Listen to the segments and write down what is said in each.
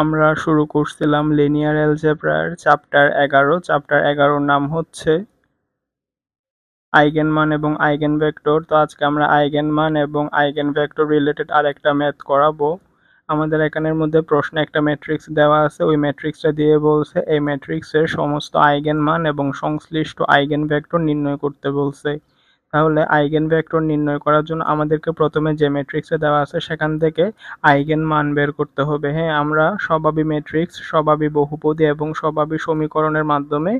আমরা শুরু করছিলাম লিনিয়ার অ্যালজেব্রার চ্যাপ্টার এগারো। চ্যাপ্টার এগারোর নাম হচ্ছে আইগেন মান এবং আইগেন ভেক্টর তো আজকে আমরা আইগেন মান এবং আইগেন ভেক্টর রিলেটেড আরেকটা ম্যাথ করাবো। আমাদের এখানের মধ্যে প্রশ্নে একটা ম্যাট্রিক্স দেওয়া আছে। ওই ম্যাট্রিক্সটা দিয়ে বলছে, এই ম্যাট্রিক্সের সমস্ত আইগেন মান এবং সংশ্লিষ্ট আইগেন ভেক্টর নির্ণয় করতে বলছে। তাহলে আইগেন ভেক্টর নির্ণয় করার জন্য আমাদেরকে প্রথমে যে ম্যাট্রিক্সে দেওয়া আছে সেখান থেকে আইগেন মান বের করতে হবে। হ্যাঁ আমরা স্বভাবী ম্যাট্রিক্স, স্বভাবী বহুপদী এবং স্বভাবী সমীকরণের মাধ্যমে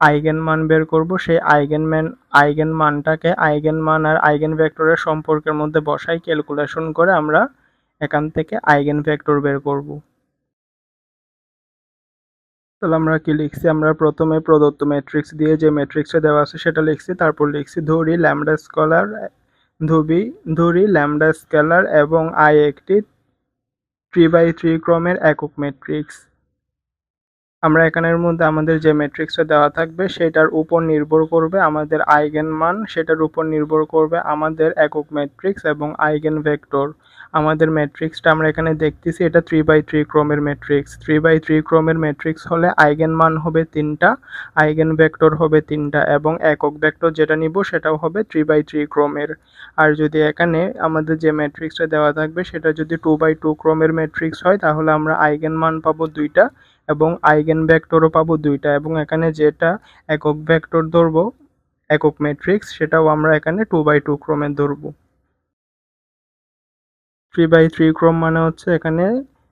আইগেন মান বের করব। সেই আইগেন ম্যান আইগেন মানটাকে আইগেন মান আর আইগেন ভেক্টরের সম্পর্কের মধ্যে বসাই ক্যালকুলেশন করে আমরা এখান থেকে আইগেন ভেক্টর বের করব। তাহলে আমরা কি লিখছি? আমরা প্রথমে প্রদত্ত ম্যাট্রিক্স দিয়ে যে ম্যাট্রিক্সটা দেওয়া আছে সেটা লিখছি, তারপর লিখছি ধরি ল্যামডা স্কলার ধুবি, ধরি ল্যামডা স্কেলার এবং আই একটি থ্রি বাই থ্রি ক্রমের একক ম্যাট্রিক্স আমরা এখানের মধ্যে আমাদের যে ম্যাট্রিক্সটা দেওয়া থাকবে, সেটার উপর নির্ভর করবে আমাদের আইগেন মান, সেটার উপর নির্ভর করবে আমাদের একক ম্যাট্রিক্স এবং আইগেন ভেক্টর আমাদের ম্যাট্রিক্সটা আমরা এখানে দেখতেছি, এটা থ্রি বাই থ্রি ক্রমের ম্যাট্রিক্স থ্রি বাই থ্রি ক্রমের ম্যাট্রিক্স হলে আইগেন মান হবে তিনটা, আইগেন ভেক্টর হবে তিনটা এবং একক ভেক্টর যেটা নিব সেটাও হবে থ্রি বাই থ্রি ক্রমের। আর যদি এখানে আমাদের যে ম্যাট্রিক্সটা দেওয়া থাকবে, সেটা যদি টু বাই টু ক্রমের ম্যাট্রিক্স হয়, তাহলে আমরা আইগেন মান পাবো দুইটা এবং আইগেন ভেক্টরও পাবো দুইটা এবং এখানে যেটা একক ভেক্টর ধরবো, একক ম্যাট্রিক্স, সেটাও আমরা এখানে টু বাই টু ক্রমে ধরবো। থ্রি বাই থ্রি ক্রম মানে হচ্ছে এখানে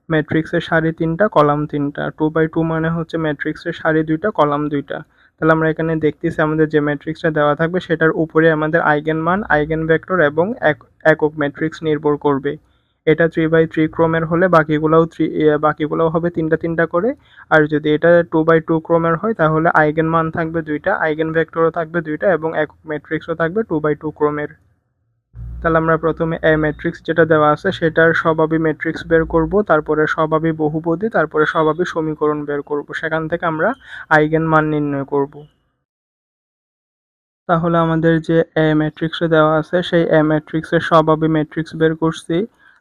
ম্যাট্রিক্সের সারি তিনটা, কলাম তিনটা। টু বাই টু মানে হচ্ছে ম্যাট্রিক্সের সারি দুইটা, কলাম দুইটা। তাহলে আমরা এখানে দেখতেছি আমাদের যে ম্যাট্রিক্সটা দেওয়া থাকবে, সেটার উপরে আমাদের আইগেন মান আইগেন ভেক্টর এবং একক ম্যাট্রিক্স নির্ভর করবে। এটা থ্রি বাই থ্রি ক্রমের হলে বাকিগুলোও থ্রি বাকিগুলোও হবে তিনটা তিনটা করে। আর যদি এটা টু বাই টু ক্রমের হয়, তাহলে আইগেন মান থাকবে দুইটা, আইগেন ভেক্টরও থাকবে দুইটা এবং একক ম্যাট্রিক্সও থাকবে টু বাই টু ক্রমের তাহলে আমরা প্রথমে এ ম্যাট্রিক্স যেটা দেওয়া আছে, সেটার স্বভাবী ম্যাট্রিক্স বের করব, তারপরে স্বভাবী বহুপদী, তারপরে স্বভাবী সমীকরণ বের করব। সেখান থেকে আমরা আইগেন মান নির্ণয় করব। তাহলে আমাদের যে এ ম্যাট্রিক্সে দেওয়া আছে, সেই এ ম্যাট্রিক্সের স্বভাবী ম্যাট্রিক্স বের করছি।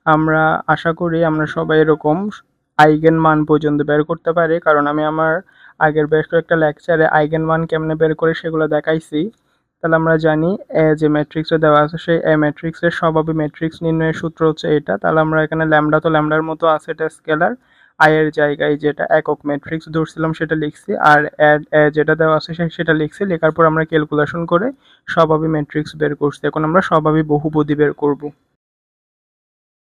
আমরা আশা করি আমরা সবাই এরকম আইগেন মান পর্যন্ত বের করতে পারি। কারণ আমি আমার আগের বেশ কয়েকটা লেকচারে আইগেন মান কেমনে বের করে সেগুলো দেখাইছি। তাহলে আমরা জানি এ যে ম্যাট্রিক্সে দেওয়া আছে, সেই এ ম্যাট্রিক্সের স্বভাবে ম্যাট্রিক্স নির্ণয়ের সূত্র হচ্ছে এটা। তাহলে আমরা এখানে ল্যামডা তো ল্যামডার মতো আছে এটা স্কেলার আয়ের জায়গায় যেটা একক ম্যাট্রিক্স ধরছিলাম সেটা লিখছি। আর যেটা দেওয়া আছে সেটা লিখছি। লেখার পর আমরা ক্যালকুলেশন করে স্বভাবী ম্যাট্রিক্স বের করছি। এখন আমরা স্বভাবী বহুপদী বের করব।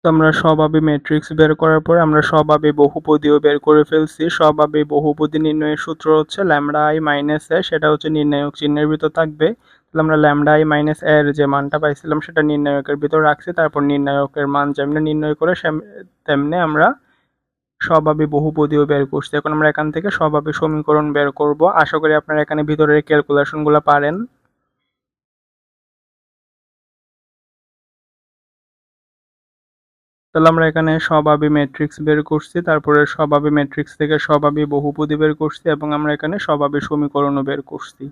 তো আমরা স্বভাবী ম্যাট্রিক্স বের করার পর আমরা স্বভাবী বহুপদীও বের করে ফেলছি। স্বভাবী বহুপদী নির্ণয়ের সূত্র হচ্ছে ল্যামডা আই মাইনাস এ সেটা হচ্ছে নির্ণায়ক চিহ্নের ভিতর থাকবে। তাহলে আমরা ল্যামডা আই মাইনাস এর যে মানটা পাইছিলাম, সেটা নির্ণায়কের ভিতর রাখছি। তারপর নির্ণায়কের মান যেমনি নির্ণয় করে তেমনি আমরা স্বভাবী বহুপদীও বের করছি। এখন আমরা এখান থেকে স্বভাবী সমীকরণ বের করব। আশা করি আপনারা এখানে ভিতরের ক্যালকুলেশনগুলো পারেন। তাহলে আমরা এখানে স্বভাবী ম্যাট্রিক্স বের করছি, তারপরে স্বভাবী ম্যাট্রিক্স থেকে স্বভাবী বহুপদী বের করছি এবং আমরা এখানে স্বভাবী সমীকরণও বের করছি।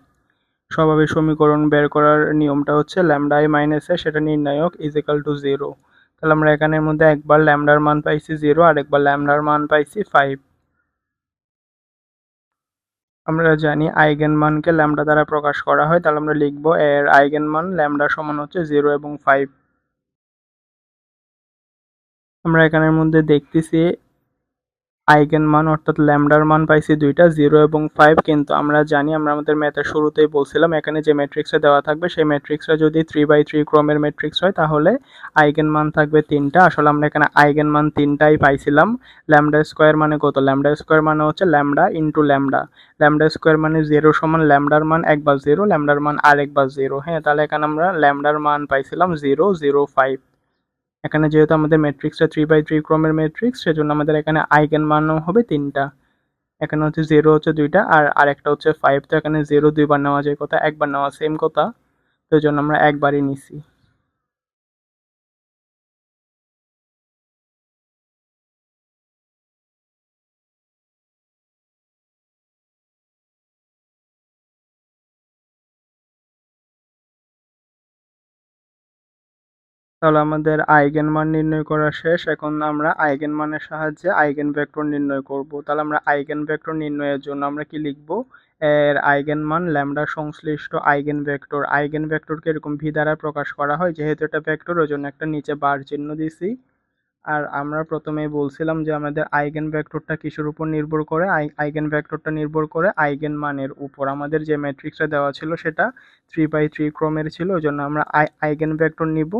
স্বভাবী সমীকরণ বের করার নিয়মটা হচ্ছে ল্যামডা আই মাইনাস এ সেটা নির্ণায়ক ইজ ইকাল টু জিরো তাহলে আমরা এখানের মধ্যে একবার ল্যামডার মান পাইছি জিরো আর একবার ল্যামডার মান পাইছি ফাইভ আমরা জানি আইগেন মানকে ল্যামডা দ্বারা প্রকাশ করা হয়, তাহলে আমরা লিখব এর আইগেন মান ল্যামডা সমান হচ্ছে জিরো এবং ফাইভ আমরা এখানের মধ্যে দেখতেছি আইগেন মান, অর্থাৎ ল্যামডার মান পাইছি দুইটা, জিরো এবং ফাইভ। কিন্তু আমরা জানি, আমরা আমাদের ম্যাথের শুরুতেই বলছিলাম, এখানে যে ম্যাট্রিক্সে দেওয়া থাকবে, সেই ম্যাট্রিক্সটা যদি থ্রি বাই থ্রি ক্রমের ম্যাট্রিক্স হয়, তাহলে আইগেন মান থাকবে তিনটা। আসলে আমরা এখানে আইগেন মান তিনটাই পাইছিলাম। ল্যামডা স্কোয়ার মানে কত? ল্যামডা স্কোয়ার মানে হচ্ছে lambda into lambda. Lambda square মানে জিরো সমান ল্যামডার মান একবার জিরো ল্যামডার মান আর আরেকবার জিরো হ্যাঁ তাহলে এখানে আমরা ল্যামডার মান পাইছিলাম জিরো জিরো ফাইভ এখানে যেহেতু আমাদের ম্যাট্রিক্সটা থ্রি বাই থ্রি ক্রমের ম্যাট্রিক্স সেজন্য আমাদের এখানে আইগেন মানও হবে তিনটা। এখানে হচ্ছে জিরো হচ্ছে দুইটা, আর আরেকটা হচ্ছে ফাইভ তো এখানে জিরো দুইবার নেওয়া যায় কথা একবার নেওয়া সেম কথা। তো জন্য আমরা একবারই নিছি। তাহলে আমাদের আইগেন মান নির্ণয় করা শেষ। এখন আমরা আইগেন মানের সাহায্যে আইগেন ভেক্টর নির্ণয় করব। তাহলে আমরা আইগেন ভেক্টর নির্ণয়ের জন্য আমরা কি লিখব? এর আইগেন মান ল্যামডা সংশ্লিষ্ট আইগেন ভেক্টর আইগেন ভেক্টরকে এরকম ভি দ্বারা প্রকাশ করা হয়, যেহেতু এটা ভেক্টর, ওই জন্য একটা নিচে বার চিহ্ন দিছি। আর আমরা প্রথমেই বলছিলাম যে আমাদের আইগেন ভেক্টরটা কিসের উপর নির্ভর করে? আইগেন ভেক্টরটা নির্ভর করে আইগেন মানের উপর। আমাদের যে ম্যাট্রিক্সটা দেওয়া ছিল সেটা থ্রি বাই থ্রি ক্রমের ছিল, ওই জন্য আমরা আইগেন ভেক্টর নিব।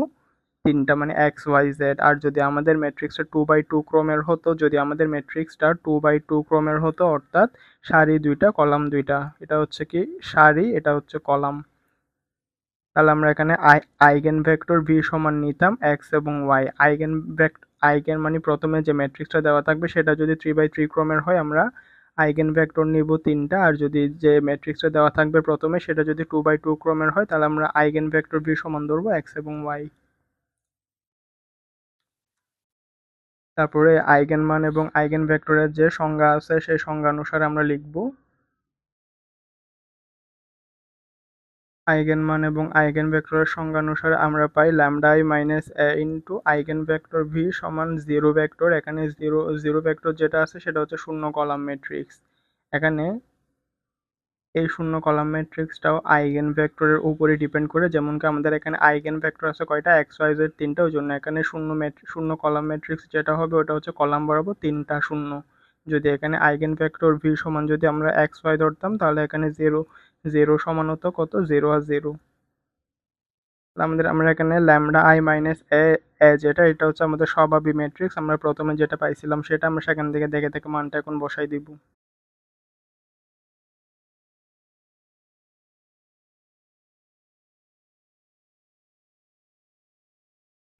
তিনটা মানে এক্স ওয়াই জেড আর যদি আমাদের ম্যাট্রিক্সটা টু বাই টু ক্রমের হতো, যদি আমাদের ম্যাট্রিক্সটা টু বাই টু ক্রমের হতো, অর্থাৎ সারি দুইটা, কলাম দুইটা, এটা হচ্ছে কি সারি, এটা হচ্ছে কলাম। তাহলে আমরা এখানে আইগেন ভেক্টর ভি সমান নিতাম এক্স এবং ওয়াই আইগেন ভেক্টর আইগেন মানে প্রথমে যে ম্যাট্রিক্সটা দেওয়া থাকবে, সেটা যদি থ্রি বাই থ্রি ক্রমের হয়, আমরা আইগেন ভেক্টর নিব তিনটা। আর যদি যে ম্যাট্রিক্সটা দেওয়া থাকবে প্রথমে, সেটা যদি টু বাই টু ক্রমের হয়, তাহলে আমরা আইগেন ভেক্টর ভি সমান ধরবো এক্স এবং ওয়াই তারপরে আইগেন মান এবং আইগেন ভেক্টরের যে সংজ্ঞা আছে, সেই সংজ্ঞা অনুসারে আমরা লিখব। আইগেন মান এবং আইগেন ভেক্টরের সংজ্ঞা অনুসারে আমরা পাই lambda I minus A into eigen vector V সমান জিরো ভেক্টর এখানে জিরো জিরো ভেক্টর যেটা আছে, সেটা হচ্ছে শূন্য কলাম ম্যাট্রিক্স এখানে এই শূন্য কলাম ম্যাট্রিক্সটাও আইগেন ভেক্টরের উপরে ডিপেন্ড করে। যেমন কি আমাদের এখানে আইগেন ভেক্টর আছে কয়টা? এক্স ওয়াই জেড তিনটা ওই জন্য এখানে শূন্য শূন্য কলাম ম্যাট্রিক্স যেটা হবে, ওটা হচ্ছে কলাম বরাবর তিনটা শূন্য। যদি এখানে আইগেন ভেক্টর ভি সমান যদি আমরা এক্স ওয়াই ধরতাম, তাহলে এখানে জিরো জিরো সমান হতো কত? জিরো আর জিরো আমাদের আমরা এখানে lambda I minus A A যেটা, এটা হচ্ছে আমাদের স্বভাবী ম্যাট্রিক্স আমরা প্রথমে যেটা পাইছিলাম সেটা আমরা সেখান থেকে দেখে দেখে মানটা এখন বসাই দিব।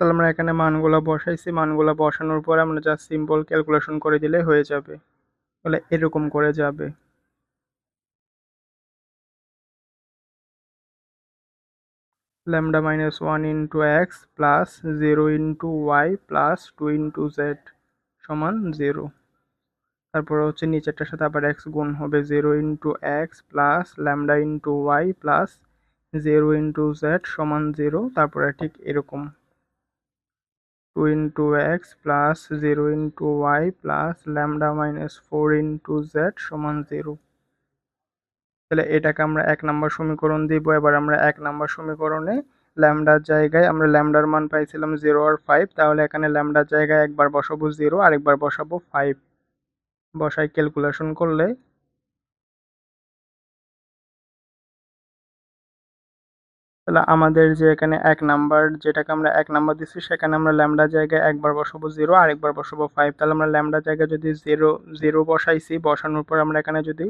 তাহলে আমরা এখানে মানগুলো বসাইছি। মানগুলো বসানোর পরে আমরা জাস্ট সিম্পল ক্যালকুলেশন করে দিলে হয়ে যাবে। তাহলে এরকম করে যাবে। lambda minus 1 into x plus 0 into y plus 2 into z সমান 0 তারপর হচ্ছে নিচেরটার সাথে আবার x গুণ হবে 0 into x plus lambda into Y plus 0 into z সমান 0 তারপরে ঠিক এরকম। Two into X plus zero into Y plus lambda minus four into Z সমান জিরো তাহলে এটাকে আমরা এক নম্বর সমীকরণ দিব। এবার আমরা এক নম্বর সমীকরণে ল্যামডার জায়গায় আমরা ল্যামডার মান পাইছিলাম জিরো আর ফাইভ তাহলে এখানে ল্যামডার জায়গায় একবার বসাবো জিরো আরেকবার বসাবো ফাইভ বসাই ক্যালকুলেশন করলে তাহলে আমাদের যে এখানে এক নাম্বার যেটাকে আমরা এক নাম্বার দিচ্ছি সেখানে আমরা ল্যামডা জায়গায় একবার বসাবো জিরো আরেকবার বসাবো ফাইভ তাহলে আমরা ল্যামডা জায়গায় যদি জিরো জিরো বসাইছি, বসানোর পর আমরা এখানে যদি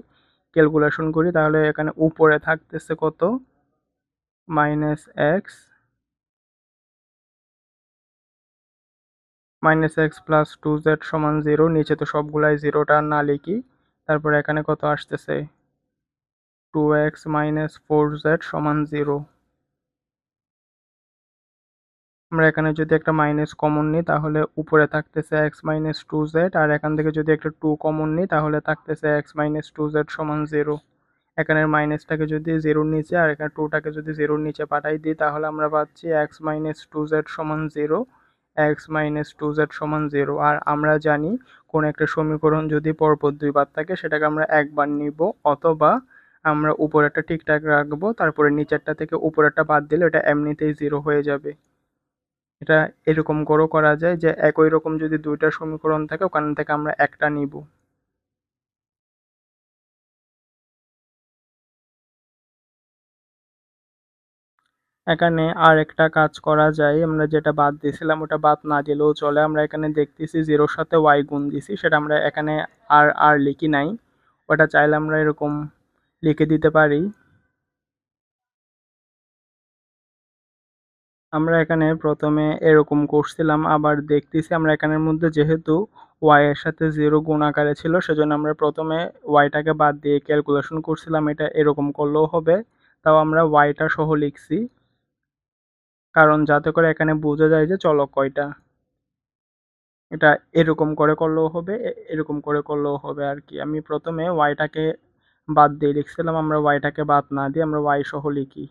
ক্যালকুলেশন করি, তাহলে এখানে উপরে থাকতেছে কত? Minus X minus X plus two Z সমান জিরো নিচে তো সবগুলাই জিরোটা না লিখি। তারপর এখানে কত আসতেছে? Two X minus four Z সমান জিরো আমরা এখানে যদি একটা মাইনাস কমন নিই, তাহলে উপরে থাকতেছে এক্স মাইনাস টু জেড আর এখান থেকে যদি একটা টু কমন নিই, তাহলে থাকতেছে এক্স মাইনাস টু জেড সমান জিরো এখানের মাইনাসটাকে যদি জিরোর নিচে আর এখানে টুটাকে যদি জিরোর নিচে পাঠাই দিই, তাহলে আমরা পাচ্ছি এক্স মাইনাস টু জেড সমান zero X minus two Z সমান জিরো আর আমরা জানি কোন একটা সমীকরণ যদি পরপর দুইবার থাকে, সেটাকে আমরা একবার নিব, অথবা আমরা উপরেরটা ঠিকঠাক রাখব, তারপরে নিচেরটা থেকে উপরেরটা বাদ দিলে ওটা এমনিতেই জিরো হয়ে যাবে। এটা এরকম করেও করা যায় যে একই রকম যদি দুইটা সমীকরণ থাকে, ওখান থেকে আমরা একটা নিব। এখানে আর একটা কাজ করা যায়, আমরা যেটা বাদ দিয়েছিলাম, ওটা বাদ না দিলেও চলে। আমরা এখানে দেখতেছি জিরোর সাথে ওয়াই গুণ দিছি, সেটা আমরা এখানে আর আর লিখি নাই। ওটা চাইলে আমরা এরকম লিখে দিতে পারি। আমরা এখানে প্রথমে এরকম করছিলাম, আবার দেখতেছি আমরা এখানের মধ্যে যেহেতু ওয়াই এর সাথে জিরো গুণ আকারে ছিল, সেজন্য আমরা প্রথমে ওয়াইটাকে বাদ দিয়ে ক্যালকুলেশন করছিলাম, এটা এরকম করলেও হবে। তাও আমরা ওয়াইটা সহ লিখছি, কারণ যাতে করে এখানে বোঝা যায় যে চলক কয়টা। এটা এরকম করে করলেও হবে এরকম করে করলেও হবে আর কি। আমি প্রথমে ওয়াইটাকে বাদ দিয়ে লিখছিলাম, আমরা ওয়াইটাকে বাদ না দিয়ে আমরা ওয়াই সহ লিখি।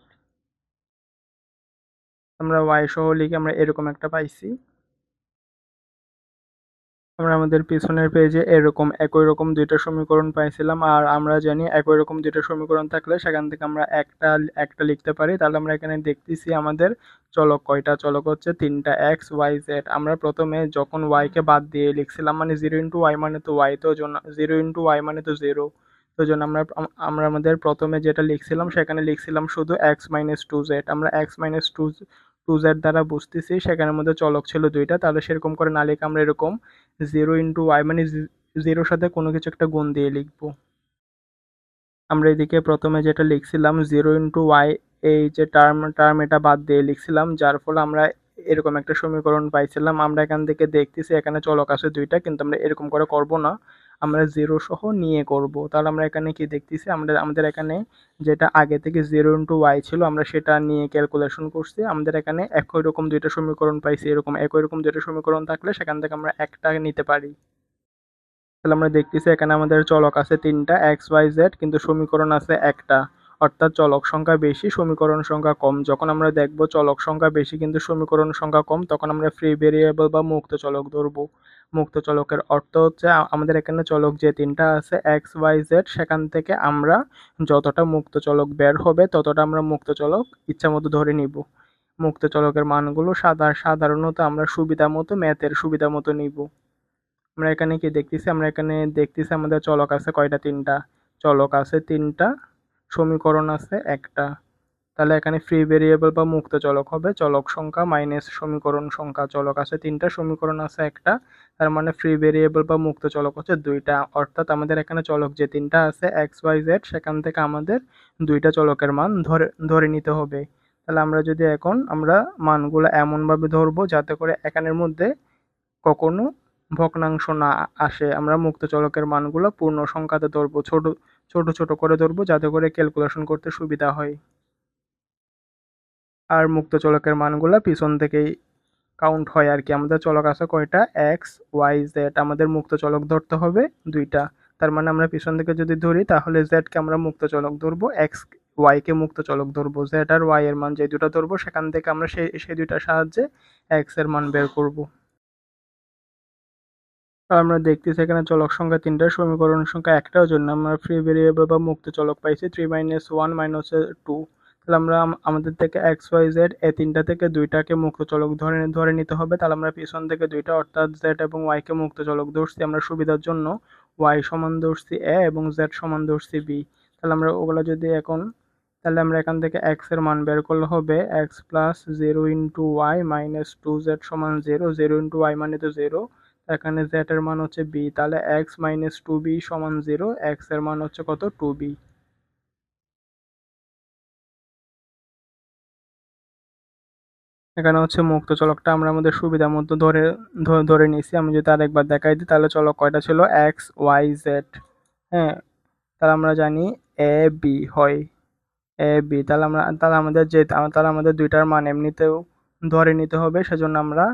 আমরা ওয়াই সহ লিখে আমরা এরকম একটা পাইছি। আমরা আমাদের পিছনের পেজে এরকম একই রকম দুইটা সমীকরণ পাইছিলাম আর আমরা জানি একই রকম দুইটা সমীকরণ থাকলে সেখান থেকে আমরা একটা একটা লিখতে পারি। তাহলে আমরা এখানে দেখতেছি আমাদের চলক কয়টা? চলক হচ্ছে তিনটা এক্স ওয়াই জেড আমরা প্রথমে যখন ওয়াইকে বাদ দিয়ে লিখছিলাম মানে জিরো ইন্টু ওয়াই মানে তো ওয়াই তো জন্য জিরো ইন্টু ওয়াই মানে তো জিরো তো জন্য আমরা আমরা আমাদের প্রথমে যেটা লিখছিলাম সেখানে লিখছিলাম শুধু এক্স মাইনাস টু জেড আমরা এক্স মাইনাস টু জেড দ্বারা বুঝতেছি সেখানের মধ্যে চলক ছিল দুইটা, তাহলে সেরকম করে না লিখে আমরা এরকম জিরো ইন্টু ওয়াই মানে জিরোর সাথে কোনো কিছু একটা গুণ দিয়ে লিখব। আমরা এদিকে প্রথমে যেটা লিখছিলাম জিরো ইন্টু ওয়াই এই যে টার্ম টার্ম এটা বাদ দিয়ে লিখছিলাম, যার ফলে আমরা এরকম একটা সমীকরণ পাইছিলাম। আমরা এখান থেকে দেখতেছি এখানে চলক আছে দুইটা, কিন্তু আমরা এরকম করে করব না। আমরা জিরো সহ নিয়ে করব। তাহলে আমরা এখানে কি দেখতেছি? আমরা আমাদের এখানে যেটা আগে থেকে জিরো ইন্টু ওয়াই ছিল, আমরা সেটা নিয়ে ক্যালকুলেশন করছি। আমাদের এখানে একই রকম দুইটা সমীকরণ পাইছি, এরকম একই রকম দুইটা সমীকরণ থাকলে সেখান থেকে আমরা একটা নিতে পারি। তাহলে আমরা দেখতেছি এখানে আমাদের চলক আছে তিনটা এক্স ওয়াই জেড কিন্তু সমীকরণ আছে একটা। অর্থাৎ চলক সংখ্যা বেশি, সমীকরণ সংখ্যা কম। যখন আমরা দেখব চলক সংখ্যা বেশি কিন্তু সমীকরণ সংখ্যা কম, তখন আমরা ফ্রি ভেরিয়েবল বা মুক্ত চলক ধরবো। মুক্ত চলকের অর্থ হচ্ছে আমাদের এখানে চলক যে তিনটা আছে এক্স ওয়াই জেড সেখান থেকে আমরা যতটা মুক্ত চলক বের হবে, ততটা আমরা মুক্ত চলক ইচ্ছা মতো ধরে নিব। মুক্ত চলকের মানগুলো সাদা সাধারণত আমরা সুবিধা মতো, ম্যাথের সুবিধা মতো নিব। আমরা এখানে কি দেখতেছি? আমরা এখানে দেখতেছি আমাদের চলক আছে কয়টা? তিনটা। চলক আছে তিনটা, সমীকরণ আছে একটা। তাহলে এখানে ফ্রি ভেরিয়েবল বা মুক্ত চলক হবে। চলক সংখ্যা মাইনাস সমীকরণ সংখ্যা চলক আছে, তিনটা সমীকরণ আছে একটা। তার মানে ফ্রি ভেরিয়েবল বা মুক্ত চলক হচ্ছে দুইটা। অর্থাৎ আমাদের এখানে চলক যে তিনটা আছে এক্স ওয়াই জেড সেখান থেকে আমাদের দুইটা চলকের মান ধরে ধরে নিতে হবে। তাহলে আমরা যদি এখন আমরা মানগুলো এমনভাবে ধরবো যাতে করে এখানের মধ্যে কখনো ভগ্নাংশ না আসে। আমরা মুক্ত চলকের মানগুলো পূর্ণ সংখ্যাতে ধরবো, ছোট ছোট ছোট করে ধরবো যাতে করে ক্যালকুলেশন করতে সুবিধা হয়। আর মুক্ত চলকের মানগুলো পিছন থেকেই কাউন্ট হয় আর কি। আমাদের চলক আছে কয়টা? এক্স ওয়াই জেড আমাদের মুক্ত চলক ধরতে হবে দুইটা। তার মানে আমরা পিছন থেকে যদি ধরি, তাহলে জেডকে আমরা মুক্ত চলক ধরবো এক্স ওয়াইকে মুক্ত চলক ধরবো। জেড আর ওয়াই এর মান যে দুটা ধরবো, সেখান থেকে আমরা সেই সেই দুইটার সাহায্যে এক্সের মান বের করব। আমরা দেখতেছি এখানে চলক সংখ্যা তিনটা সমীকরণ সংখ্যা একটার জন্য আমরা ফ্রি ভেরিয়েবল বা মুক্ত চলক পাইছি। Three minus one minus two তাহলে আমরা আমাদের থেকে এক্স, ওয়াই, জেড, এ তিনটা থেকে দুইটাকে মুক্ত চলক ধরে ধরে নিতে হবে। তাহলে আমরা পিছন থেকে দুইটা, অর্থাৎ জেড এবং ওয়াইকে মুক্ত চলক ধরছি। আমরা সুবিধার জন্য ওয়াই সমান ধরছি এ এবং জেড সমান ধরছি বি। তাহলে আমরা ওগুলো যদি এখন, তাহলে আমরা এখান থেকে এক্সের মান বের করলে হবে X plus zero into Y minus two Z সমান জিরো। জিরো ইন্টু ওয়াই মানে তো জিরো। এখানে জেড এর মান হচ্ছে বি। তাহলে এক্স মাইনাস টু বি সমান জিরো। এক্সের মান হচ্ছে কত? Two B. এখানে হচ্ছে মুক্ত চলকটা আমরা আমাদের সুবিধা মতো ধরে ধরে নিয়েছি। আমি যদি আরেকবার দেখাই দিই, তাহলে চলক কয়টা ছিল? এক্স ওয়াই জেড হ্যাঁ তাহলে আমরা জানি এ বি হয়। এ বি তাহলে আমরা, তাহলে আমাদের যে, তাহলে আমাদের দুইটার মান এমনিতেও ধরে নিতে হবে, সেজন্য আমরা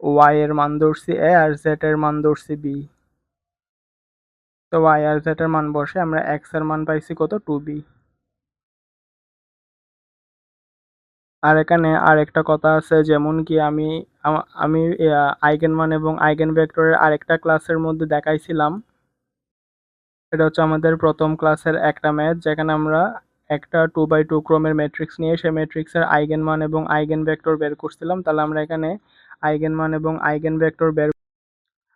ওয়াই এর মান ধরছি এ আর জেড এর মান ধরছি বি তো ওয়াই আর জেড এর মান বসে আমরা এক্সের মান পাইছি কত? টু বি আর এখানে আরেকটা কথা আছে, যেমন কি আমি আমি আইগেন মান এবং আইগেন ভেক্টরের আরেকটা ক্লাসের মধ্যে দেখাইছিলাম। এটা হচ্ছে আমাদের প্রথম ক্লাসের একটা ম্যাথ, যেখানে আমরা একটা টু বাই টু ক্রমের ম্যাট্রিক্স নিয়ে সেই ম্যাট্রিক্সের আইগেন মান এবং আইগেন ভেক্টর বের করছিলাম। তাহলে আমরা এখানে আইগেন মান এবং আইগেন ভেক্টর বের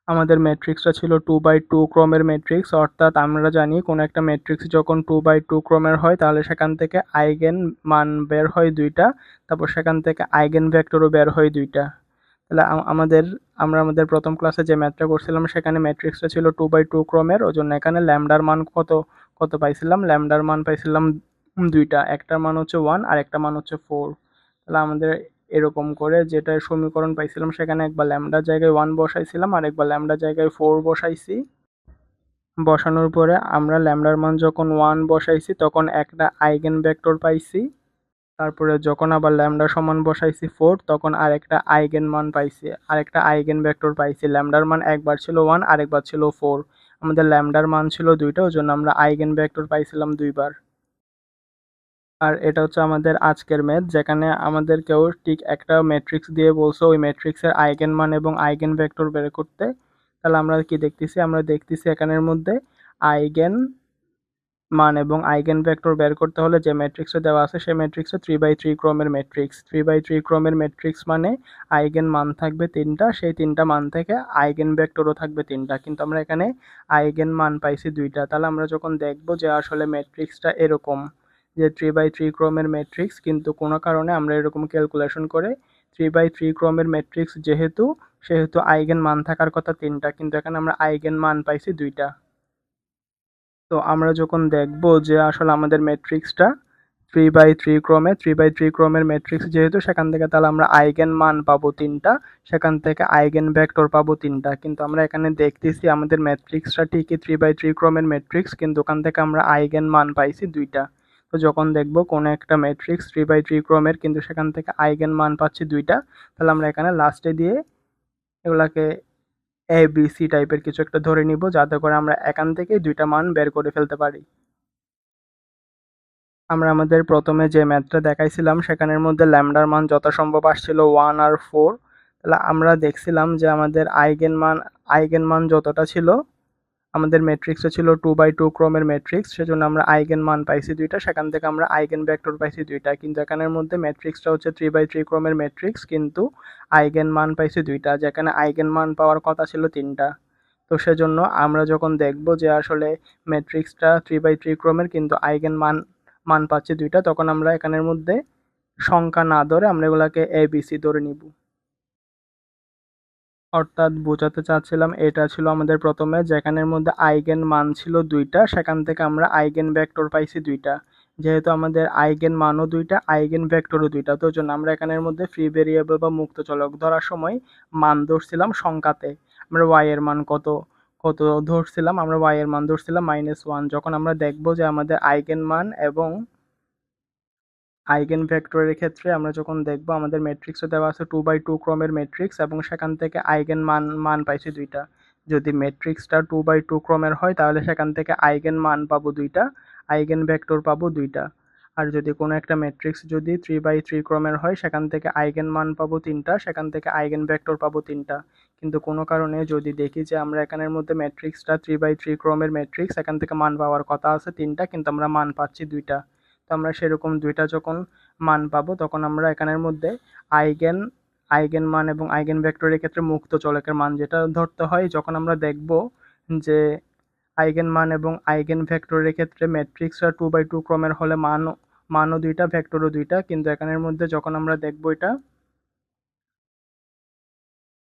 আমাদের ম্যাট্রিক্সটা ছিল টু বাই টু ক্রমের ম্যাট্রিক্স অর্থাৎ আমরা জানি কোনো একটা ম্যাট্রিক্স যখন টু বাই টু ক্রমের হয়, তাহলে সেখান থেকে আইগেন মান বের হয় দুইটা, তারপর সেখান থেকে আইগেন ভেক্টরও বের হয় দুইটা। তাহলে আমাদের, আমরা আমাদের প্রথম ক্লাসে যে ম্যাথটা করছিলাম, সেখানে ম্যাট্রিক্সটা ছিল টু বাই টু ক্রমের ওই জন্য এখানে ল্যামডার মান কত কত পাইছিলাম? ল্যামডার মান পাইছিলাম দুইটা, একটার মান হচ্ছে ওয়ান আর একটা মান হচ্ছে ফোর তাহলে আমাদের এরকম করে যেটা সমীকরণ পাইছিলাম সেখানে একবার ল্যামডার জায়গায় ওয়ান বসাইছিলাম আর একবার ল্যামডার জায়গায় ফোর বসাইছি। বসানোর পরে আমরা ল্যামডার মান যখন ওয়ান বসাইছি তখন একটা আইগেন ভেক্টর পাইছি। তারপরে যখন আবার ল্যামডা সমান বসাইছি ফোর তখন আরেকটা আইগেন মান পাইছি, আরেকটা আইগেন ভেক্টর পাইছি। ল্যামডার মান একবার ছিল ওয়ান আরেকবার ছিল ফোর আমাদের ল্যামডার মান ছিল দুইটা, ওই জন্য আমরা আইগেন ভেক্টর পাইছিলাম দুইবার। আর এটা হচ্ছে আমাদের আজকের ম্যাথ, যেখানে আমাদেরকেও ঠিক একটা ম্যাট্রিক্স দিয়ে বলছে ওই ম্যাট্রিক্সের আইগেন মান এবং আইগেন ভেক্টর বের করতে। তাহলে আমরা কি দেখতেছি? আমরা দেখতেছি এখানের মধ্যে আইগেন মান এবং আইগেন ভেক্টর বের করতে হলে যে ম্যাট্রিক্সে দেওয়া আছে সেই ম্যাট্রিক্সে থ্রি বাই থ্রি ক্রমের ম্যাট্রিক্স থ্রি বাই থ্রি ক্রমের ম্যাট্রিক্স মানে আইগেন মান থাকবে তিনটা, সেই তিনটা মান থেকে আইগেন ভেক্টরও থাকবে তিনটা। কিন্তু আমরা এখানে আইগেন মান পাইছি দুইটা। তাহলে আমরা যখন দেখব যে আসলে ম্যাট্রিক্সটা এরকম যে থ্রি বাই থ্রি ক্রমের ম্যাট্রিক্স কিন্তু কোনো কারণে আমরা এরকম ক্যালকুলেশন করে থ্রি বাই থ্রি ক্রমের ম্যাট্রিক্স যেহেতু, সেহেতু আইগেন মান থাকার কথা তিনটা, কিন্তু এখানে আমরা আইগেন মান পাইছি দুইটা। তো আমরা যখন দেখব যে আসলে আমাদের ম্যাট্রিক্সটা থ্রি বাই থ্রি ক্রমে থ্রি বাই থ্রি ক্রমের ম্যাট্রিক্স যেহেতু, সেখান থেকে তাহলে আমরা আইগেন মান পাবো তিনটা, সেখান থেকে আইগেন ভেক্টর পাবো তিনটা। কিন্তু আমরা এখানে দেখতেছি আমাদের ম্যাট্রিক্সটা ঠিকই থ্রি বাই থ্রি ক্রমের ম্যাট্রিক্স কিন্তু ওখান থেকে আমরা আইগেন মান পাইছি দুইটা। যখন দেখব কোনো একটা ম্যাট্রিক্স থ্রি বাই থ্রি ক্রমের কিন্তু সেখান থেকে আইগেন মান পাচ্ছি দুইটা, তাহলে আমরা এখানে লাস্টে দিয়ে এগুলাকে এ বি সি টাইপের কিছু একটা ধরে নিব, যাতে করে আমরা এখান থেকে দুইটা মান বের করে ফেলতে পারি। আমরা আমাদের প্রথমে যে ম্যাথটা দেখাইছিলাম, সেখানের মধ্যে ল্যামডার মান যথাসম্ভব আসছিল ওয়ান আর ফোর তাহলে আমরা দেখছিলাম যে আমাদের আইগেন মান আইগেন মান যতটা ছিল আমাদের ম্যাট্রিক্সটা ছিল টু বাই টু ক্রমের ম্যাট্রিক্স সেজন্য আমরা আইগেন মান পাইছি দুইটা, সেখান থেকে আমরা আইগেন ভেক্টর পাইছি দুইটা। কিন্তু এখানের মধ্যে ম্যাট্রিক্সটা হচ্ছে থ্রি বাই থ্রি ক্রমের ম্যাট্রিক্স কিন্তু আইগেন মান পাইছি দুইটা, যেখানে আইগেন মান পাওয়ার কথা ছিল তিনটা। তো সেজন্য আমরা যখন দেখব যে আসলে ম্যাট্রিক্সটা থ্রি বাই থ্রি ক্রমের, কিন্তু আইগেন মান মান পাচ্ছি দুইটা, তখন আমরা এখানের মধ্যে সংখ্যা না ধরে আমরা এগুলাকে এ বি সি ধরে নিব। অর্থাৎ বোঝাতে চাচ্ছিলাম, এটা ছিল আমাদের প্রথমে, যেখানের মধ্যে আইগেন মান ছিল দুইটা, সেখান থেকে আমরা আইগেন ভেক্টর পাইছি দুইটা। যেহেতু আমাদের আইগেন মানও দুইটা, আইগেন ভেক্টরও দুইটা, তো জন্য আমরা এখানের মধ্যে ফ্রি ভেরিয়েবল বা মুক্ত চলক ধরার সময় মান ধরছিলাম সংখ্যাতে। আমরা ওয়াই এর মান কত কত ধরছিলাম, আমরা ওয়াই এর মান ধরছিলাম মাইনাস ওয়ান যখন আমরা দেখব যে আমাদের আইগেন মান এবং আইগেন ভেক্টরের ক্ষেত্রে আমরা যখন দেখব, আমাদের ম্যাট্রিক্সে দেওয়া আছে টু বাই টু ক্রমের ম্যাট্রিক্স এবং সেখান থেকে আইগেন মান মান পাইছি দুইটা। যদি ম্যাট্রিক্সটা টু বাই টু ক্রমের হয়, তাহলে সেখান থেকে আইগেন মান পাবো দুইটা আইগেন ভেক্টর পাবো দুইটা। আর যদি কোনো একটা ম্যাট্রিক্স যদি থ্রি বাই থ্রি ক্রমের হয়, সেখান থেকে আইগেন মান পাবো তিনটা, সেখান থেকে আইগেন ভেক্টর পাবো তিনটা। কিন্তু কোনো কারণে যদি দেখি যে আমরা এখানের মধ্যে ম্যাট্রিক্সটা থ্রি বাই থ্রি ক্রমের ম্যাট্রিক্স এখান থেকে মান পাওয়ার কথা আছে তিনটা, কিন্তু আমরা মান পাচ্ছি দুইটা। তো আমরা সেরকম দুইটা যখন মান পাবো, তখন আমরা এখানের মধ্যে আইগেন আইগেন মান এবং আইগেন ভেক্টরের ক্ষেত্রে মুক্ত চলকের মান যেটা ধরতে হয়, যখন আমরা দেখব যে আইগেন মান এবং আইগেন ভেক্টরের ক্ষেত্রে ম্যাট্রিক্সটা টু বাই টু ক্রমের হলে মানও মানও দুইটা ভেক্টরও দুইটা, কিন্তু এখানের মধ্যে যখন আমরা দেখব এটা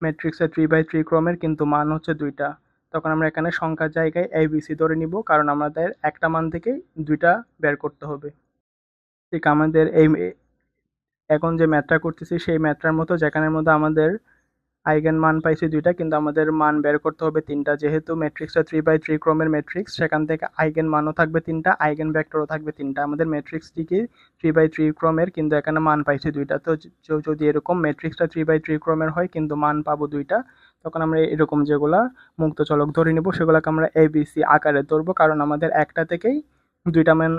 ম্যাট্রিক্সে থ্রি বাই থ্রি ক্রমের কিন্তু মান হচ্ছে দুইটা, তখন আমরা এখানে সংখ্যার জায়গায় এ বি সি ধরে নিব, কারণ আমাদের একটা মান থেকেই দুইটা বের করতে হবে। ঠিক আমাদের এই এখন যে ম্যাথটা করতেছি, সেই ম্যাথটার মতো যেখানের মধ্যে আমাদের আইগেন মান পাইছি দুইটা, কিন্তু আমাদের মান বের করতে হবে তিনটা। যেহেতু ম্যাট্রিক্সটা থ্রি বাই থ্রি ক্রমের ম্যাট্রিক্স, সেখান থেকে আইগেন মানও থাকবে তিনটা, আইগেন ভেক্টরও থাকবে তিনটা। আমাদের ম্যাট্রিক্সটিকে থ্রি বাই থ্রি ক্রমের, কিন্তু এখানে মান পাইছি দুইটা। তো যদি এরকম ম্যাট্রিক্সটা থ্রি বাই থ্রি ক্রমের হয়, কিন্তু মান পাবো দুইটা, তখন আমরা এরকম যেগুলা মুক্ত চলক ধরে নিব, সেগুলোকে আমরা এ বি সি আকারে ধরবো, কারণ আমাদের একটা থেকেই দুইটা মান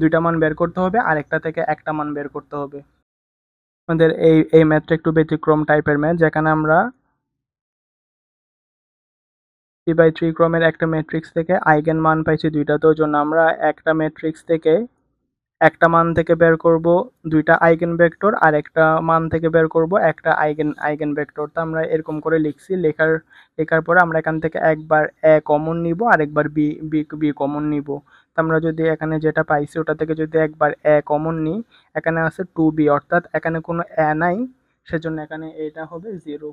দুইটা মান বের করতে হবে আর একটা থেকে একটা মান বের করতে হবে। আমাদের এই এই ম্যাথটা একটু ব্যতিক্রম টাইপের ম্যাথ যেখানে আমরা থ্রি বাই থ্রি ক্রমের একটা ম্যাট্রিক্স থেকে আইগেন মান পাইছি দুইটা, তো জন্য আমরা একটা ম্যাট্রিক্স থেকে একটা মান থেকে বের করব, দুইটা আইগেন ভেক্টর আর একটা মান থেকে বের করব, একটা আইগেন আইগেন ভেক্টর তো আমরা এরকম করে লিখছি, লেখার লেখার পরে আমরা এখান থেকে একবার এ কমন নিব আর একবার বি বি বি কমন নিব। আমরা যদি এখানে যেটা পাইছি, ওটা থেকে যদি একবার এ কমন নিই, এখানে আছে টু বি অর্থাৎ এখানে কোনো এ নাই, সেজন্য এখানে এটা হবে জিরো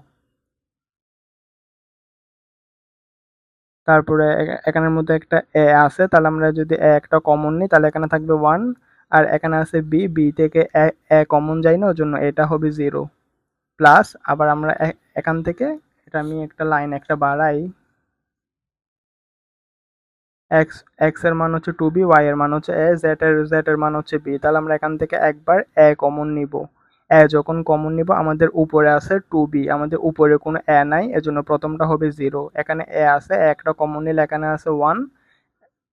তারপরে এখানের মধ্যে একটা এ আছে, তাহলে আমরা যদি এ একটা কমন নিই, তাহলে এখানে থাকবে ওয়ান আর এখানে আছে বি বি থেকে এ কমন যায় না ওর জন্য এটা হবে জিরো প্লাস আবার আমরা এখান থেকে এটা আমি একটা লাইন একটা বাড়াই। এক্স এক্সের মান হচ্ছে টু বি ওয়াই এর মান হচ্ছে এ জেড এর জেড এর মান হচ্ছে বি তাহলে আমরা এখান থেকে একবার এ কমন নিব। এ যখন কমন নিব, আমাদের উপরে আছে টু বি আমাদের উপরে কোনো এ নাই, এজন্য প্রথমটা হবে জিরো এখানে এ আছে একটা কমন নিলে এখানে আছে ওয়ান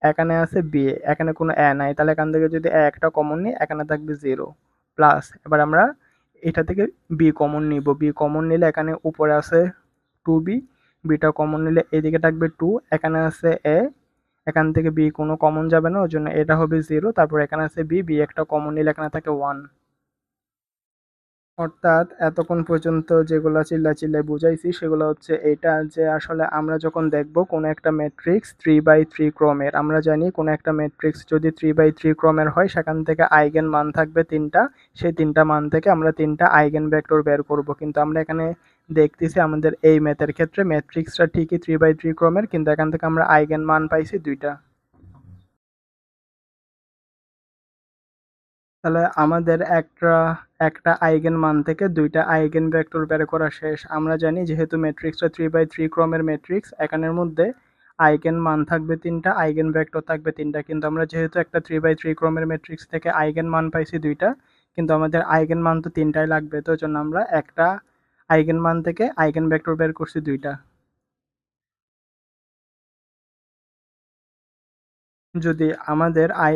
এখানে আছে বি এখানে কোনো এ নাই। তাহলে এখান থেকে যদি এ একটা কমন নিই, এখানে থাকবে জিরো প্লাস এবার আমরা এটা থেকে বি কমন নিব। বি কমন নিলে এখানে উপরে আছে টু বি বিটা কমন নিলে এদিকে থাকবে টু এখানে আছে এ এখান থেকে বি কোনো কমন যাবে না ওই জন্য এটা হবে জিরো তারপর এখানে আছে বি বি একটা কমন নিলে এখানে থাকে ওয়ান অর্থাৎ এতক্ষণ পর্যন্ত যেগুলো চিল্লা চিল্লায় বুঝাইছি, সেগুলো হচ্ছে এটা যে আসলে আমরা যখন দেখব কোনো একটা ম্যাট্রিক্স থ্রি বাই থ্রি ক্রমের, আমরা জানি কোনো একটা ম্যাট্রিক্স যদি থ্রি বাই থ্রি ক্রমের হয়, সেখান থেকে আইগেন মান থাকবে তিনটা, সেই তিনটা মান থেকে আমরা তিনটা আইগেন ভেক্টর বের করব। কিন্তু আমরা এখানে দেখতেছি আমাদের এই ম্যাথের ক্ষেত্রে। ম্যাট্রিক্সটা ঠিকই থ্রি বাই থ্রি ক্রমের, কিন্তু এখান থেকে আমরা আইগেন মান পাইছি দুইটা। তাহলে আমাদের একটা একটা আইগেন মান থেকে দুইটা আইগেন ভেক্টর বের করা শেষ। আমরা জানি যেহেতু ম্যাট্রিক্সটা থ্রি বাই থ্রি ক্রমের ম্যাট্রিক্স, এখানের মধ্যে আইগেন মান থাকবে তিনটা, আইগেন ভেক্টর থাকবে তিনটা। কিন্তু আমরা যেহেতু একটা থ্রি বাই থ্রি ক্রমের ম্যাট্রিক্স থেকে আইগেন মান পাইছি দুইটা, কিন্তু আমাদের আইগেন মান তো তিনটাই লাগবে। তো জন্য আমরা একটা আইগেন মান থেকে আইগেন ভেক্টর বের করছি দুইটা। যদি আমাদের আই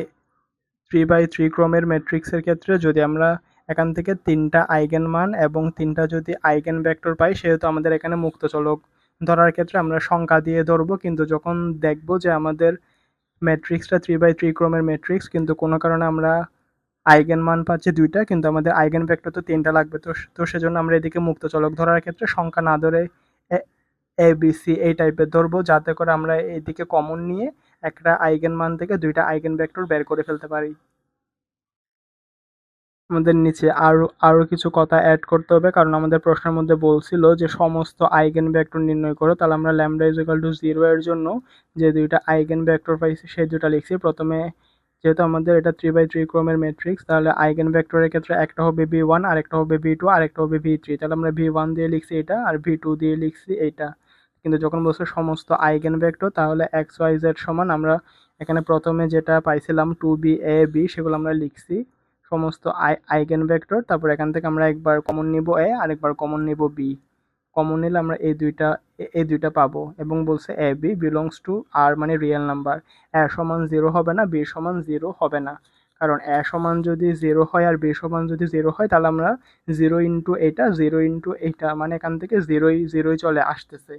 থ্রি বাই থ্রি ক্রমের ম্যাট্রিক্সের ক্ষেত্রে যদি আমরা এখান থেকে তিনটা আইগেন মান এবং তিনটা যদি আইগেন ভেক্টর পাই, সেহেতু আমাদের এখানে মুক্ত চলক ধরার ক্ষেত্রে আমরা সংখ্যা দিয়ে ধরবো। কিন্তু যখন দেখব যে আমাদের ম্যাট্রিক্সটা থ্রি বাই থ্রি ক্রমের ম্যাট্রিক্স, কিন্তু কোনো কারণে আমরা আইগেন মান পাচ্ছি দুইটা, কিন্তু আমাদের আইগেন ভেক্টর তো তিনটা লাগবে। তো তো সেজন্য আমরা এদিকে মুক্ত চলক ধরার ক্ষেত্রে সংখ্যা না ধরে এ বি সি এই টাইপের ধরবো, যাতে করে আমরা এদিকে কমন নিয়ে একটা আইগেন মান থেকে দুইটা আইগেন ভেক্টর বের করে ফেলতে পারি। আমাদের নিচে আরও আরও কিছু কথা অ্যাড করতে হবে, কারণ আমাদের প্রশ্নের মধ্যে বলছিল যে সমস্ত আইগেন ভেক্টর নির্ণয় করো, তাহলে আমরা ল্যামডা ইজ টু জিরো এর জন্য যে দুইটা আইগেন ভেক্টর পাইছি, সেই দুটা লিখছি। প্রথমে যেহেতু আমাদের এটা থ্রি বাই থ্রি ক্রমের ম্যাট্রিক্স তাহলে আইগেন ভেক্টরের ক্ষেত্রে একটা হবে বি ওয়ান আরেকটা হবে বি টু আরেকটা হবে বি থ্রি তাহলে আমরা ভি ওয়ান দিয়ে লিখছি এটা আর ভি টু দিয়ে লিখছি এইটা কিন্তু যখন বলছে সমস্ত আইগেন ভেক্টর তাহলে এক্স ওয়াই জেড সমান আমরা এখানে প্রথমে যেটা পাইছিলাম টু বি এ বি সেগুলো আমরা লিখছি। সমস্ত আই আইগেন ভেক্টর তারপর এখান থেকে আমরা একবার কমন নিব এ আরেকবার কমন নিব বি কমন নিলে আমরা এই দুইটা এই দুইটা পাবো। এবং বলছে A B belongs to R মানে রিয়েল নাম্বার এ সমান জিরো হবে না বি সমান জিরো হবে না। কারণ এ সমান যদি জিরো হয় আর বি সমান যদি জিরো হয়, তাহলে আমরা জিরো ইন্টু এটা জিরো ইন্টু এইটা মানে এখান থেকে জিরোই জিরোই চলে আসতেছে।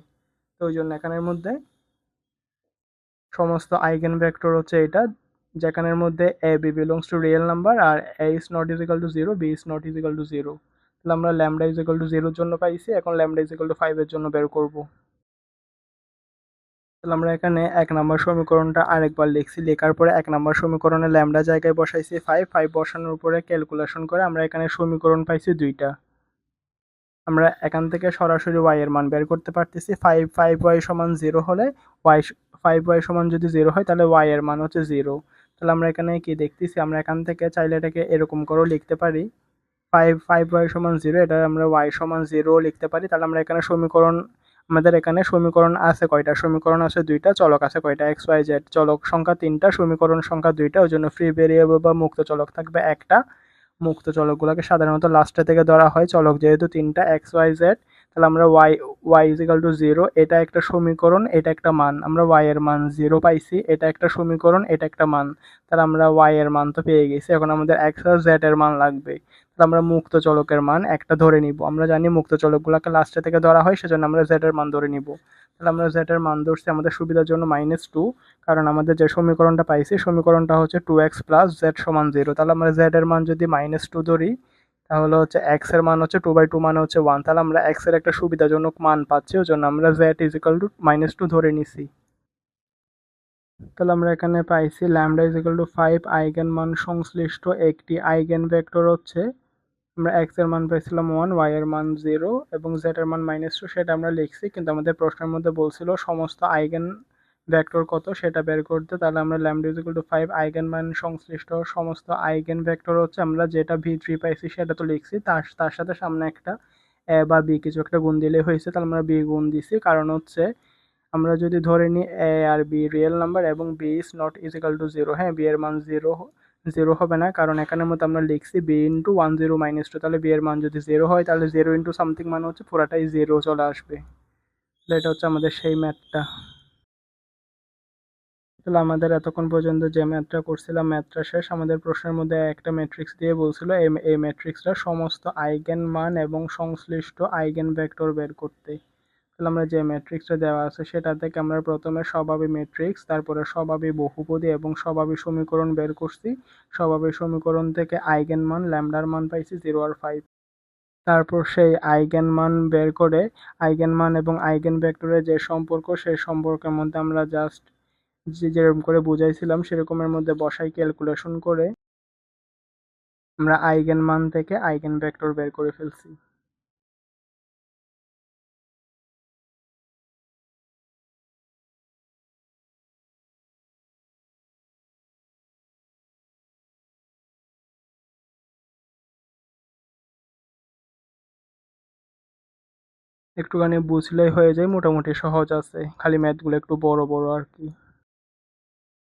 তো ওই জন্য এখানের মধ্যে সমস্ত আইগেন ভেক্টর হচ্ছে এটা, যেখানের মধ্যে A B belongs to real number R A is not is equal to zero B is not is equal to zero তাহলে আমরা ল্যামডা ইজ ইকাল টু জিরোর জন্য পাইছি, এখন ল্যামডা ইজ ইকাল টু ফাইভের জন্য বের করব। তাহলে আমরা এখানে এক নম্বর সমীকরণটা আরেকবার লিখছি, লেখার পরে এক নম্বর সমীকরণে ল্যামডা জায়গায় বসাইছি ফাইভ ফাইভ বসানোর উপরে ক্যালকুলেশন করে আমরা এখানে সমীকরণ পাইছি দুইটা। আমরা এখান থেকে সরাসরি ওয়াই এর মান বের করতে পারতেছি ফাইভ ফাইভ ওয়াই সমান জিরো হলে ওয়াই ফাইভ ওয়াই সমান যদি জিরো হয় তাহলে ওয়াই এর মান হচ্ছে জিরো তাহলে আমরা এখানে কি দেখতেছি, আমরা এখান থেকে চাইলে এটাকে এরকম করেও লিখতে পারি। ফাইভ ফাইভ ওয়াই সমান জিরো এটা আমরা ওয়াই সমান জিরো লিখতে পারি। তাহলে আমরা এখানে সমীকরণ, আমাদের এখানে সমীকরণ আছে কয়টা? সমীকরণ আছে দুইটা, চলক আছে কয়টা? এক্স ওয়াই জেড চলক সংখ্যা তিনটা, সমীকরণ সংখ্যা দুইটা, ওই জন্য ফ্রি ভেরিয়েবল বা মুক্ত চলক থাকবে একটা। মুক্ত চলকগুলোকে সাধারণত লাস্টে থেকে ধরা হয়। চলক যেহেতু তিনটা এক্স ওয়াই জেড তাহলে আমরা Y Y is equal to zero এটা একটা সমীকরণ, এটা একটা মান। আমরা ওয়াই এর মান জিরো পাইছি, এটা একটা সমীকরণ, এটা একটা মান। তাহলে আমরা ওয়াই এর মান তো পেয়ে গেছি। এখন আমাদের এক্স আর জেড এর মান লাগবে। আমরা মুক্ত চলকের মান একটা ধরে নিব। আমরা জানি মুক্ত চলকগুলোকে লাস্টে থেকে ধরা হয়, সেজন্য আমরা জেড এর মান ধরে নিব। তাহলে আমরা জেড এর মান ধরছি আমাদের সুবিধার জন্য মাইনাস টু কারণ আমাদের যে সমীকরণটা পাইছি, সমীকরণটা হচ্ছে টু এক্স প্লাস জেড সমান জিরো তাহলে আমরা জেড এর মান যদি মাইনাস টু ধরি, তাহলে হচ্ছে এক্সের মান হচ্ছে টু বাই টু মানে হচ্ছে ওয়ান তাহলে আমরা এক্সের একটা সুবিধাজনক মান পাচ্ছি ওই জন্য আমরা Z is equal to minus two ধরে নিছি। তাহলে আমরা এখানে পাইছি lambda is equal to five eigen মান সংশ্লিষ্ট একটি আইগেন ভেক্টর হচ্ছে আমরা এক্সের মান পাইছিলাম ওয়ান ওয়াই এর মান জিরো এবং জেড এর মান মাইনাস টু সেটা আমরা লিখছি, কিন্তু আমাদের প্রশ্নের মধ্যে বলছিল সমস্ত আইগেন ভেক্টর কত সেটা বের করতে, তাহলে আমরা lambda is to five eigen মান সংশ্লিষ্ট সমস্ত আইগেন ভেক্টর হচ্ছে আমরা যেটা ভি থ্রি পাইছি সেটা তো লিখছি, তার তার সাথে সামনে একটা এ বা বি কিছু একটা গুণ দিলে হয়েছে, তাহলে আমরা বি গুণ দিছি, কারণ হচ্ছে আমরা যদি ধরে নিই এ আর বি রিয়েল নাম্বার এবং B is not is to zero হ্যাঁ বি এর মান জিরো জিরো হবে না, কারণ এখানের মধ্যে আমরা লিখছি B into one zero minus two তাহলে বি এর মান যদি জিরো হয়, তাহলে জিরো ইন্টু সামথিং মানে হচ্ছে পুরাটাই জিরো চলে আসবে। তাহলে এটা হচ্ছে আমাদের সেই ম্যাথটা তাহলে আমাদের এতক্ষণ পর্যন্ত যে ম্যাথটা করছিলাম ম্যাথটা শেষ, আমাদের প্রশ্নের মধ্যে একটা ম্যাট্রিক্স দিয়ে বলছিল, এই ম্যাট্রিক্সটা সমস্ত আইগেন মান এবং সংশ্লিষ্ট আইগেন ভেক্টর বের করতে। আমরা যে ম্যাট্রিক্সটা দেওয়া আছে সেটা থেকে আমরা প্রথমে স্বভাবী ম্যাট্রিক্স তারপরে স্বভাবী বহুপদী এবং স্বভাবী সমীকরণ বের করছি। স্বভাবী সমীকরণ থেকে আইগেন মান, ল্যামডার মান পাইছি জিরো আর ফাইভ তারপর সেই আইগেন মান বের করে আইগেন মান এবং আইগেন ভেক্টরের যে সম্পর্ক, সেই সম্পর্কের মধ্যে আমরা জাস্ট যে যেরকম করে বুঝাইছিলাম, সেরকমের মধ্যে বসাই ক্যালকুলেশন করে আমরা আইগেন মান থেকে আইগেন ভেক্টর বের করে ফেলছি। একটুখানি বুঝলেই হয়ে যায় মোটামুটি সহজ আছে। খালি ম্যাথগুলো একটু বড় বড় আর কি।